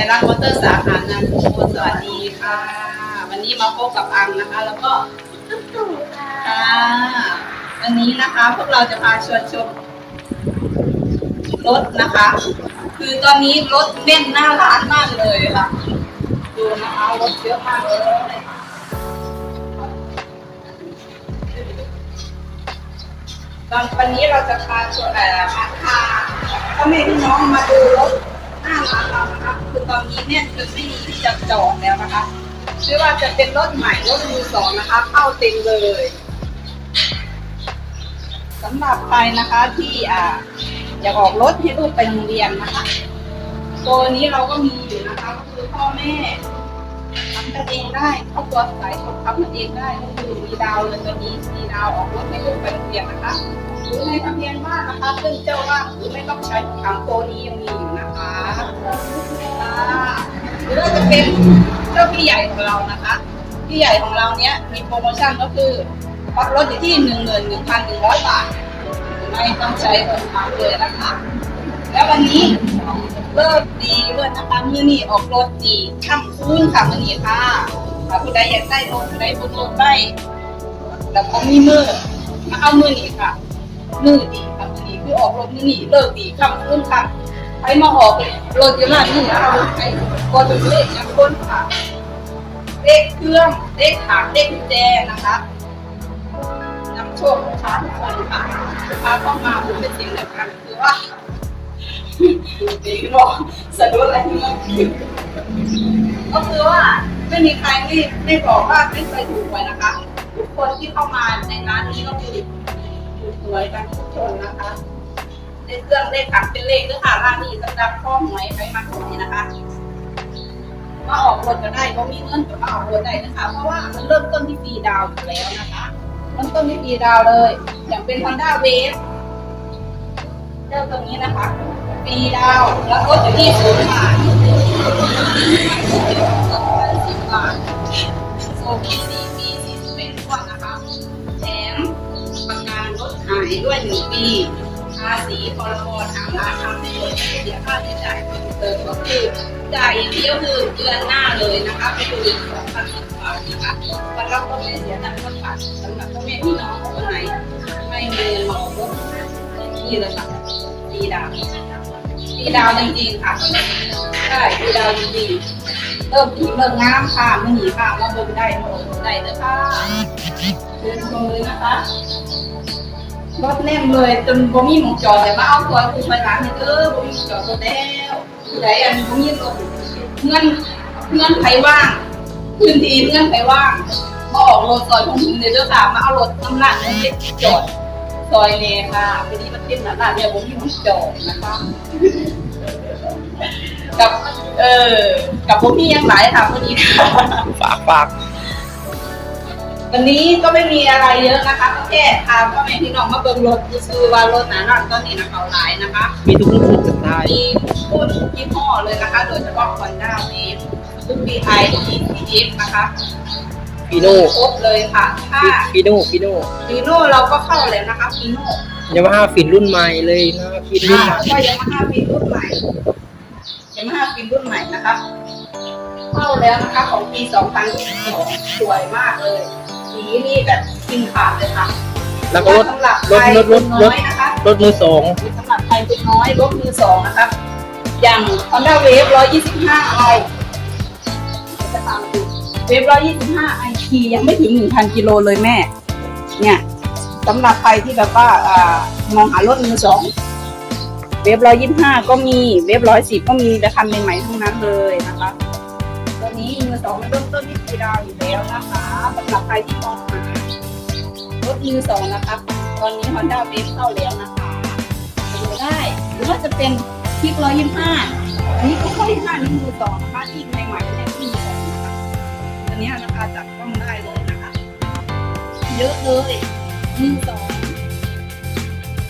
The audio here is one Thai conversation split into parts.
ได้ใช้รักมอเตอร์สาขานันทบุรีสวัสดีค่ะ วันนี้มาพบกับอังนะคะ แล้วก็ตุ๊กตู่ค่ะค่ะ วันนี้นะคะพวกเราจะพาชวนชมรถนะคะ คือตอนนี้รถแน่นหน้าร้านมากเลยค่ะ ดูนะคะรถเยอะมากเลยตอนวันนี้เราจะพาชวนอะไรนะมาพาพ่อแม่พี่น้องมาดูรถห น้าร้านเรานะคะคือตอนนี้เนี่ยคือไม่มีที่จะจอดแล้วนะคะไม่ว่าจะเป็นรถใหม่รถมือสองนะคะเข้าเต็มเลยสำหรับใครนะคะที่อ่าอยากออกรถให้ลูกไปโรงเรียนนะคะตัวนี้เราก็มีอยู่นะคะก็คือพ่อแม่ ทำกันเองได้ครอบครัวสายทำกันเองได้ก็คือมีดาวเลยตัวนี้มีดาวออกรถให้ลูกไปโรงเรียนนะคะหรือในทะเบียนบ้านนะคะซึ่งเจ้าว่าหรือไม่ต้องใช้ทางตัวนี้ยังมีอยู่นะคะหรือจะเป็นเจ้าพี่ใหญ่ของเรานะคะพี่ใหญ่ของเราเนี้ยมีโปรโมชั่นก็คือพักรถอยู่ที่หนึ่งหมื่นหนึ่งพันหนึ่งร้อยบาทไม่ต้องใช้เงินทางเลยนะคะ แล้ววันนี้ เลิกดีด้วยนะคะมือนี่ออกรถดีค่ำคืนค่ะมือนี่ค่ะถ้าผู้ใดอยากได้รถผู้ใดบนรถได้แล้วก็มีมือมาเอามือนี่ค่ะ มือดีค่ะมือนี่คือออกรถมือนี่เลิกดีค่ำคืนค่ะไปมาออกเลยรถอยู่ร้านนี่นะคะไปกดเป็นเลขอย่างคนค่ะเลขเครื่องเลขถังเลขกุญแจนะคะนำโชคลูกค้าทุกคนค่ะลูกค้าเข้ามาพูดเป็นสียงเดียวกันคือว่า ดีบอกสะดุดอะไรที่มันก็คือว่าไม่มีใครไม่ไม่บอกว่าไม่เคยถูกหวยนะคะ ทุกคนที่เข้ามาในร้านนี้ก็คือถูกหวยกันทุกคนนะคะเลขเครื่องเลขถังเป็นเลขหรือค่ะร้านนี้สำหรับข้อหวยไปมาหวยนะคะมาออกรถก็ได้ก็มีเงินก็มาออกรถได้นะคะเพราะว่ามันเริ่มต้นที่ฟรีดาวอยู่แล้วนะคะเริ่มต้นที่ฟรีดาวเลย อย่างเป็น Honda Wave เริ่มตรงนี้นะคะ ฟรีดาวแล้วก็อยู่ที่ศูนย์บาทสิบบาทโซมีสี่ปีสี่สิบเป็นพวกนะคะแถมประกันรถหายด้วยหนึ่งปีภาษีพรบทางร้านทำได้เลยไม่เสียค่าใช้จ่ายเพิ่มเติมก็คือจ่ายเดียวคือเดือนหน้าเลยนะคะไปดูอีกสองพันสิบบาทนะคะวันรับก็ไม่เสียตังค์สักบาทสำหรับพ่อแม่พี่น้องคนไหนไม่มีเงินมาออกรถนี่เลยค่ะดีดาว ดีดาวจริงๆค่ะใช่ดีดาวจริงๆเริ่มผีเริ่มงามค่ะไม่หนีค่ะมาเบิ่งได้มาเบิ่งได้เลยค่ะเดินชมเลยนะคะรถแน่นเลยจนบ่มีหมองจอดแต่มาเอาตัวคือไปร้านนี่เด้อบ่มีหมองจอดตัวแล้วไหนอันบ่มีตัวเงื่อนเงื่อนไขว่างพื้นที่เงื่อนไขว่างมาออกรถซอยของผมเลยเด้อค่ะมาเอารถน้ำหนักมาเก็บจอด ซอยเลยค่ะวันนี้มันเป็นหน้าเดียวผมที่มันจอดนะคะ กับเออกับพวกพี่ยังหลายค่ะวันนี้ค่ะฝากฝากวันนี้ก็ไม่มีอะไรเยอะนะคะก็แค่พาพ่อแม่พี่น้องมาเบิ่งรถซื้อว่ารถหนาหลังตอนนี้นะเขาหลายนะคะ มีทุกรุ่นสุดท้ายมีรุ่นยี่ห้อเลยนะคะ โดยเฉพาะ Honda Wave รุ่น BI EF นะคะ ฟีโน่ครบเลยค่ะถ้าฟีโน่ฟีโน่ฟีโน่เราก็เข้าแล้วนะคะฟีโน่ยามาฮ่าฟินรุ่นใหม่เลยนะฟินรุ่นค่ะใหม่ก็ยังมาห้าฟีรุ่นใหม่ยังมาห้าฟีรุ่นใหม่นะคะเข้าแล้วนะคะของปี 2022สวยมากเลยสีนี่แบบกินขาดเลยค่ะแล้วก็รถสำหรับรถใครรถรถคนรน้ถอยนะคะรถมือสองสำหรับใครเป็นน้อยรถมือสองนะคะอย่าง Honda Wave 125 i จะตามดู Wave 125 i ขี่สิบห้าไอทียังไม่ถึง1,000กิโลเลยแม่ เนี่ยสำหรับใครที่แบบว่าอ่ามองหารถมือสองเวฟร้อยยี่ห้าก็มีเวฟร้อยสิบก็มีแต่คันใหม่ๆทั้งนั้นเลยนะคะตัวนี้มือสองเริ่มต้นที่สีดาวอยู่แล้วนะคะสำหรับใครที่มองหารถมือสองนะคะตอนนี้ Honda Wave เข้าแล้วนะคะดูได้หรือว่าจะเป็นคลิกร้อยยี่ห้าอันนี้ก็ร้อยยี่ห้านี่มือสองนะคะที่ใหม่ๆ นี้ยนะคะจับต้องได้เลยนะคะ เยอะเลยมือสอง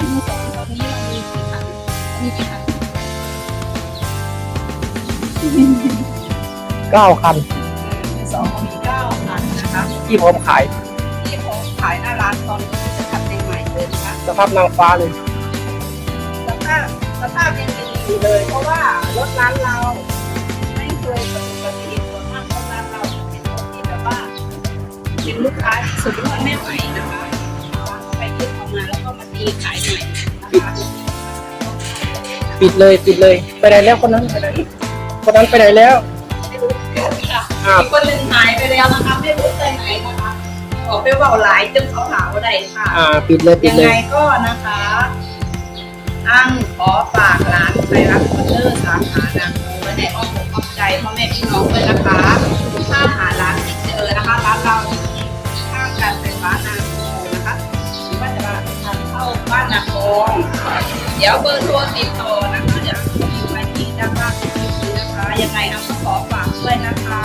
มือสองตอนนี้เรามีกี่คันมีกี่คันเก้าคันมือสองมีเก้าคันนะคะที่พร้อมขายที่ผมขายหน้าร้านตอนนี้จะทำใหม่ๆเลยนะคะสภาพนางฟ้าเลยสภาพสภาพยังดีอยู่เลย เพราะว่ารถร้านเรายประสบอุบัติเหตุ เป็นลูกค้าที่สุดยอดแม่ไหวนะคะวางไปยึดออกมาแล้วก็มาตีขายใหม่นะคะปิดเลยปิดเลยไปไหนแล้วคนนั้นไปไหนคนนั้นไปไหนแล้วไม่รู้ค่ะอ่าอีกคนหนึ่งหายไปแล้วนะคะไม่รู้ไปไหนนะคะออกไปเบาหลายจนเขาหาว่าใดค่ะอ่าปิดเลยปิดยังเลไงยก็นะคะอังขอฝากร้านไปรับคอนเดอร์สาขานางโมไว้ในอ้อมอกอ้อมใจพ่อแม่พี่น้องด้วยนะคะ ถ้าห องเดี๋ยวเบอร์โทรติดต่อนะคะเดี๋ยวอยู่ในที่ด้านล่างนี้นะคะยังไงเอาขอฝากด้วยนะคะ